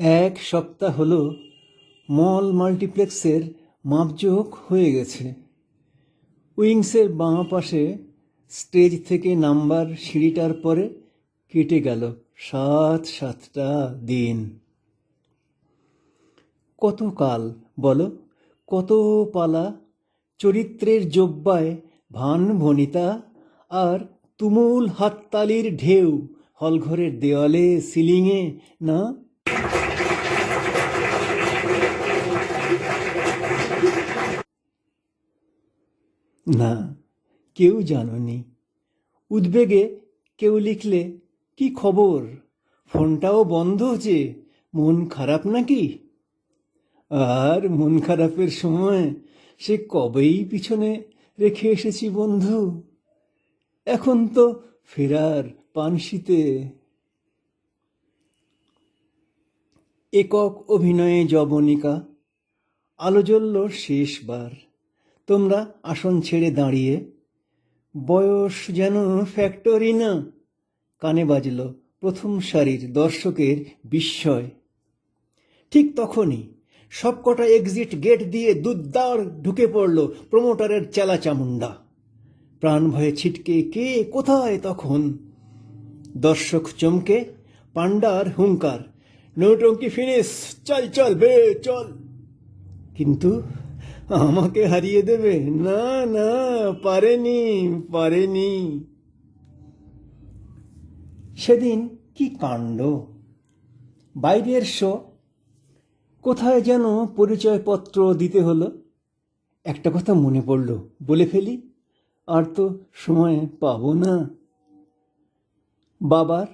এক সপ্তাহ হলো মল মাল্টিপ্লেক্সের মাপজোক হয়ে গেছে। উইংসের বাঁ পাশে স্টেজ থেকে নাম্বার সিঁড়িটার পরে কেটে গেল সাত সাতটা দিন। কত কাল বলো? কত পালা? চরিত্রের জব্বায় ভান ভনিতা আর তুমুল হাততালির ঢেউ হলঘরের দেওয়ালে সিলিংয়ে না না, কেউ জাননি উদ্বেগে কেউ লিখলে, কি খবর? ফোনটাও বন্ধ যে, মন খারাপ নাকি? আর মন খারাপের সময় সে কবেই পিছনে রেখে এসেছি বন্ধু। এখন তো ফেরার পানশিতে একক অভিনয়ে যবনিকা, আলো জ্বলল শেষবার। তোমরা আসন ছেড়ে দাঁড়িয়ে, বয়স যেন ফ্যাক্টরি না। কানে বাজল প্রথম সারির দর্শকের বিস্ময়। ঠিক তখনই সবকটা এক্সিট গেট দিয়ে দুদ্দার ঢুকে পড়ল প্রমোটারের চেলা চামুন্ডা প্রাণ ভয়ে ছিটকে, কে? কোথায় তখন? দর্শক চমকে, পাণ্ডার হুঙ্কার, নৌটঙ্কি ফিনিশ চল চল, বে, চল। কিন্তু আমাকে হারিয়ে দেবে। না না, পারেনি পারেনি। সেদিন কি কাণ্ড? বাইরের শো। কোথায় যেন পরিচয়পত্র দিতে হলো। একটা কথা মনে পড়ল, বলে ফেলি। আর তো সময় পাবো না। বাবার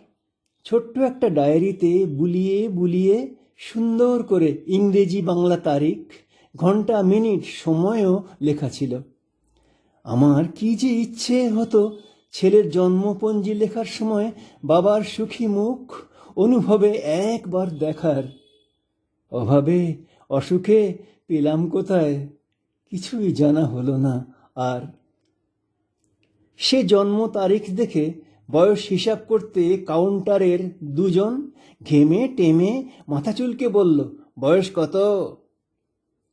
ছোট্ট একটা ডায়েরিতে বুলিয়ে বুলিয়ে সুন্দর করে ইংরেজি বাংলা তারিখ ঘণ্টা, মিনিট সময়ও লেখা ছিল। আমার কি যে ইচ্ছে হতো ছেলের জন্মপঞ্জি লেখার সময় বাবার সুখী মুখ অনুভবে একবার দেখার। অভাবে, অসুখে পেলাম কোথায়, কিছুই জানা হলো না আর। সে জন্ম তারিখ দেখে বয়স হিসাব করতে কাউন্টারের দুজন ঘেমে টেমে মাথা চুলকে বলল, বয়স কত?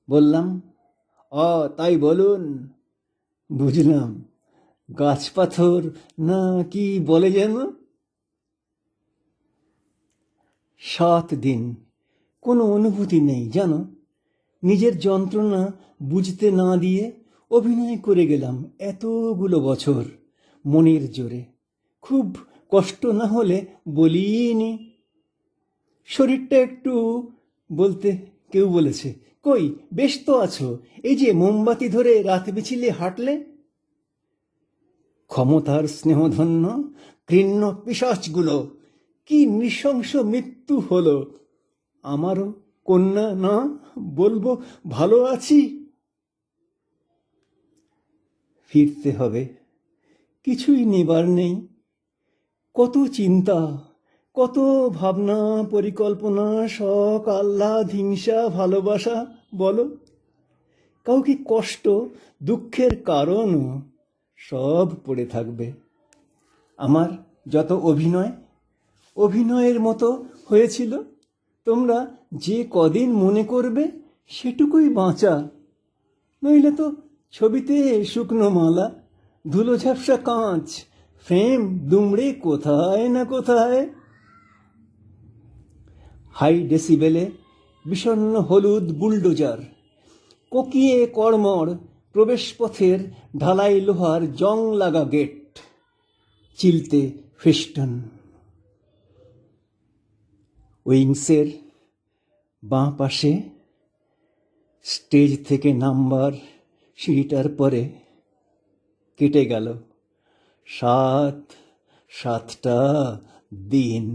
বললাম অ তাই বলুন। বুঝলাম, গাছ পাথর না কি বলে যেন? সাত দিন, কোনো অনুভূতি নেই, জানো? নিজের যন্ত্রণা বুঝতে না দিয়ে অভিনয় করে গেলাম এতগুলো বছর, মনের জোরে। খুব কষ্ট না হলে বলিনি। শরীরটা একটু বলতে কেউ বলেছে, কই, বেশ তো আছো, এই যে মোমবাতি ধরে রাত বিছিলে হাঁটলে? ক্ষমতার স্নেহধন্য, ঘৃণ্য পিশাচগুলো, কি নৃশংস মৃত্যু হলো? আমারও কন্যা না, বলব ভালো আছি। ফিরতে হবে, কিছুই নেবার নেই, কত চিন্তা। কত ভাবনা, পরিকল্পনা, শখ, আহ্লাদ, হিংসা, ভালোবাসা, বলো। কাউকে কষ্ট, দুঃখের কারণও সব পড়ে থাকবে। আমার যত অভিনয়, অভিনয়ের মতো হয়েছিল, তোমরা যে কদিন মনে করবে সেটুকুই বাঁচা। নইলে তো ছবিতে শুকনো মালা, ধুলো ঝাপসা কাঁচ ফ্রেম দুমড়ে কোথায় না কোথায় হাই ডেসিবেলে বিষণ্ণ হলুদ বুলডোজার। কোকিয়ে কর্মর প্রবেশপথের ঢালাই লোহার জং লাগা গেট। চিলতে ফেস্টন। উইংসের বাঁ পাশে স্টেজ থেকে নাম্বার সিঁড়িটার পরে কেটে গেল সাত, সাতটা দিন।